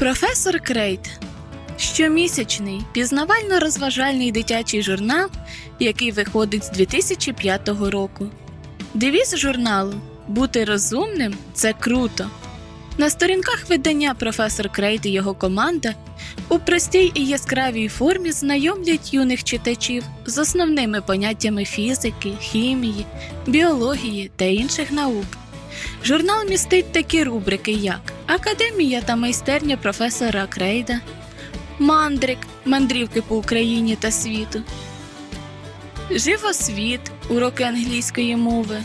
Професор Крейт щомісячний пізнавально-розважальний дитячий журнал, який виходить з 2005 року. Девіз журналу Бути розумним це круто. На сторінках видання професор Крейт і його команда у простій і яскравій формі знайомлять юних читачів з основними поняттями фізики, хімії, біології та інших наук. Журнал містить такі рубрики, як Академія та майстерня професора Крейда, Мандрик мандрівки по Україні та світу, Живосвіт уроки англійської мови,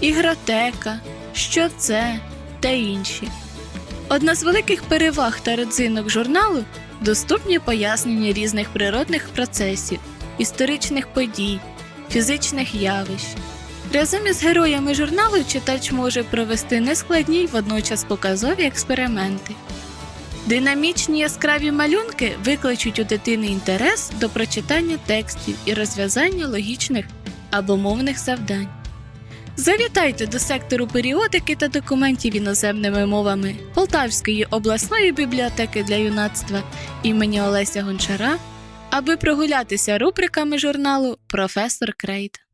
Ігротека, Що це та інші. Одна з великих переваг та родзинок журналу доступні пояснення різних природних процесів, історичних подій, фізичних явищ. Разом із героями журналу читач може провести нескладні й водночас показові експерименти. Динамічні яскраві малюнки викличуть у дитини інтерес до прочитання текстів і розв'язання логічних або мовних завдань. Завітайте до сектору періодики та документів іноземними мовами Полтавської обласної бібліотеки для юнацтва імені Олеся Гончара, аби прогулятися рубриками журналу Професор Крейт.